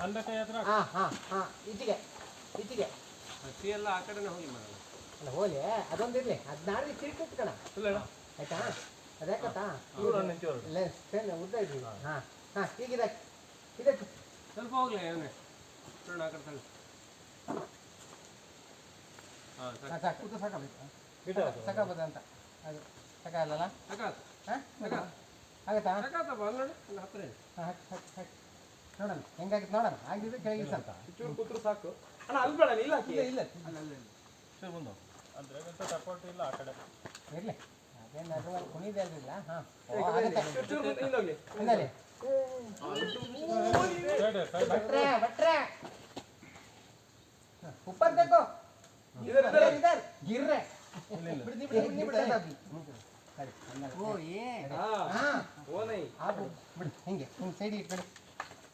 ಮಂದಕೈ ಹತ್ರ ಹಾ ಹಾ ಹಾ ಎಲ್ಲ ಆ ಕಡೆನೇ ಹೋಗಿ ಮಾಡೋಣ ಅಲ್ಲ ಹೋಲಿ ಅದೊಂದಿರ್ಲಿ ಅದು ನಾಳೆ ಕಣ ಆಯ್ತಾ? ಸರಿ ಉದ್ದ ಇಡ್ರಿ ಹಾ. ಹಾ ಈಗ ಇದಕ್ಕೆ ಇದಕ್ಕೆ. ಸ್ವಲ್ಪ ಹೋಗ್ಲಿ ಅವನೇ ನೋಡೋಣ ಆ ಕಡೆ ಹಾಂ ಸಾಕು ಸಾಕಾಗ್ಬೋದು ಅಂತ. ಅದು ಸಾಕಾಗಲ್ಲ ಸಾಕಾತ ಹಾಂ? ಆಗತ್ತಾ? ಸಾಕಾತ ಬಂದ್ ನೋಡಿ ಒಂದು ಹತ್ತಿರ ಇದೆ. ಹಾಂ ಹಾಕಿ ಹಾಕಿ ಹಾಕಿ. ನೋಡೋಣ ಹೆಂಗಾಗಿತ್ತು ನೋಡೋಣ. ಆಗಿದ್ರೆ ಕೆಳಗೆ ಸ್ವಲ್ಪ ಚೂರು ಕೂತ್ರು ಸಾಕು. ಅಣ್ಣ ಅಲ್ಲಿ ಬೇಡ ಇಲ್ಲ ಹಾಕಿ. ಇಲ್ಲ ಇಲ್ಲ ಅಲ್ಲ ಅಲ್ಲ ಇಲ್ಲ. ಅದ್ರಾಗಂತ ಸಪೋರ್ಟ್ ಇಲ್ಲ ಆ ಕಡೆ? ಇರಲಿ. ಅದೇನು ಅದು ಕುಣಿದೆ ಅಲ್ರಿಲ್ಲ ಹಾಂ ಚೂರು ಚೂರು ಕೂತ್ರು ಹಿಂದೋಗ್ಲಿ ಹಿಂದಲ್ಲಿ ಭಟ್ರೆ ಭಟ್ರೆ. ಉಪ್ಪರ್ ಬೇಕು. ಇದರ್, ಇದರ್. ಇದರ್ ಗಿರ್ರೆ. ಬಿಡಿ, ಬಿಡಿ, ಬಿಡಿ, ಬಿಡಿ, ಬಿಡಿ. ಸರಿ, ಹಂಗಾರೆ. ಹಾ. ಹಾ, ಓನೈ ಆಪು, ಬಿಡಿ, ಹಿಂಗೆ ಹಿಂಗೆ ಸೈಡ್ ಇಟ್ಬಿಡಿ.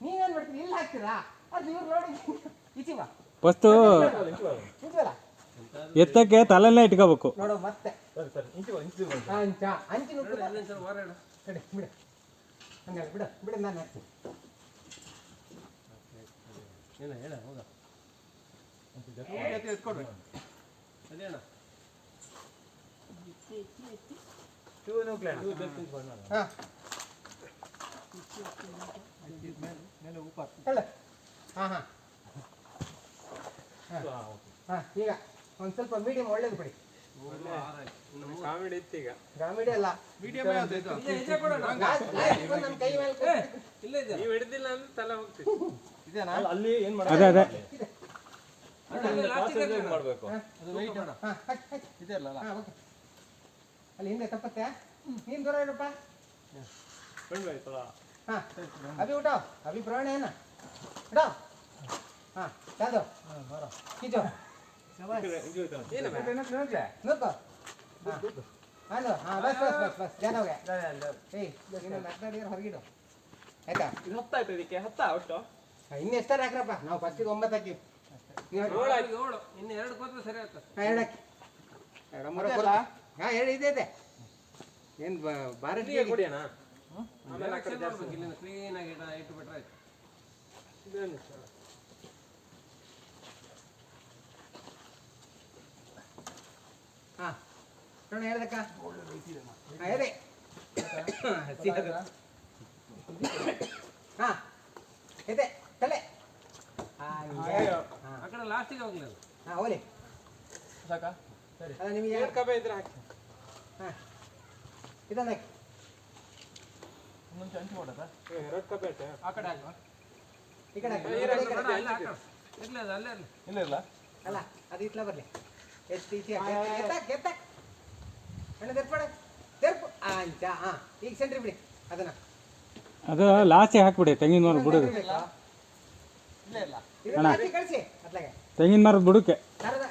ನೀವೇನ್ ಮಾಡ್ತೀರಿ ಇಲ್ಲಿ ಹಾಕ್ತೀರಾ? ಅದು ಇವ್ರು ನೋಡಿ. ಇಚಿವ ಬಾ ಫಸ್ಟು ನಿಜವಲ್ಲ ಎತ್ತಕ್ಕೆ ತಲೆನೇ ಇಟ್ಕೋಬೇಕು. ನೋಡು ಮತ್ತೆ. ಅಂಚ. ಕಡೆ ಬಿಡು. ಹಂಗಾಗಿ ಬಿಡು ಬಿಡು ನಾನು ಹಾಕ್ತೀನಿ. ಇಲ್ಲ ಹಾಂ ಅಲ್ಲ ಹಾಂ. ಹಾ ಈಗ ಒಂದ್ ಸ್ವಲ್ಪ ಮೀಡಿಯಂ ಒಳ್ಳೇದು ಬಿಡಿ. ಕಾಮಿಡಿ ಇತ್ತು ಈಗ. ಕಾಮಿಡಿ ಅಲ್ಲ. ಮೀಡಿಯಂ ನನ್ನ ಕೈ ಮೇಲೆ ಇಲ್ಲ ಇದೆ ನೀವು ಹಿಡಿದಿಲ್ಲ ಅಂದ್ರೆ ತಲೆ ಹೋಗ್ತೀವಿ ಇದೇನಾ? ಅಲ್ಲಿ ಏನ್ ಅದೇ ಅದೇ. ಹಾಕ್ಬೇಕು. ಮಾಡ್ಬೇಕು? ಅದು ವೆಯ್ಟ್ ಅಲ್ಲಿ ಹಿಂದೆ ತಪ್ಪತ್ತೆ? ನೀನ್ ದೂರ ಇಡಪ್ಪ ಹಾ ಅಭಿ ಉಟಾವ್ ಅಭಿ ಏನ? ಹಾ ಯಾವ್ದು ಕಿಜೋ. ಹಲೋ ಹಾ ಬಸ್ ಬಸ್ ಬಸ್ ಬಸ್ ಏಯ್ ಹೊರಗಿಡು ಆಯ್ತಾ ಇದು ಹತ್ತಾಯ್ತು ಇದಕ್ಕೆ ಹತ್ತ ಇನ್ನು ಎಷ್ಟಾರು ಹಾಕ್ರಪ್ಪ? ನಾವು ಫಸ್ಟಿಗೆ ಒಂಬತ್ತು ಹಾಕಿವಿ. ಏಳು. ಇನ್ನು ಎರಡು ಸರಿ ಹಾ ಎರಡು ಹಾಕಿ. ಎರಡು ಮೂರು ಹಾ ಹೇಳಿ ಇದೆ ಇದೆ. ಏನು ಭಾರತೀಯ ಹಾ. ಹೇಳ್ದಕ್ಕ? ಹಾ ಹೇಳಿ. ಹಾ. ಇದೆ ತಲೆ. ಆ ಕಡೆ ಲಾಸ್ಟಿಗೆ ಹೋಗ್ಲಿಲ್ಲ ಹಾ ಸಾಕಾ? ಅಲ್ಲ ನಿಮಗೆ ಎರಡು ಕಬೆ ಇದ್ರೆ ಹಾಕಿ. ಹಾ. ಇದನ್ನ ಹಾಕಿ. ಇನ್ನೊಂದು ಅಂಚು ಕೊಡದ ಎರಡು ಆ ಕಡೆ ಈ ಕಡೆ ಹಾಕಿ. ಅಲ್ಲೇ ಇಲ್ಲ ಇಲ್ಲ ಅಲ್ಲ ಅದು ಇಟ್ಲ ಬರ್ಲಿ. ಎಷ್ಟು ಈಚೆ ಎತ್ತಾಕ್ ಎತ್ತಾಕ್ ಅಣ್ಣ ತೆರ್ಪಡ ತೆರ್ಪು ಆ ಹಾ ಈಗ ಸೆಂಟ್ರಿ ಬಿಡಿ. ಅದನ್ನ. ಅದು ಲಾಸ್ಟಿಗೆ ಹಾಕ್ಬಿಡಿ ತೆಂಗಿನ ಮರ ಬಿಡೋದು ಇಲ್ಲ ಇಲ್ಲ. ಕಳ್ಸಿ ಕಳಿಸಿ ಅತ್ಲಾಗೆ ತೆಂಗಿನ ಮರದ ಬುಡಕ್ಕೆ. ಕರದ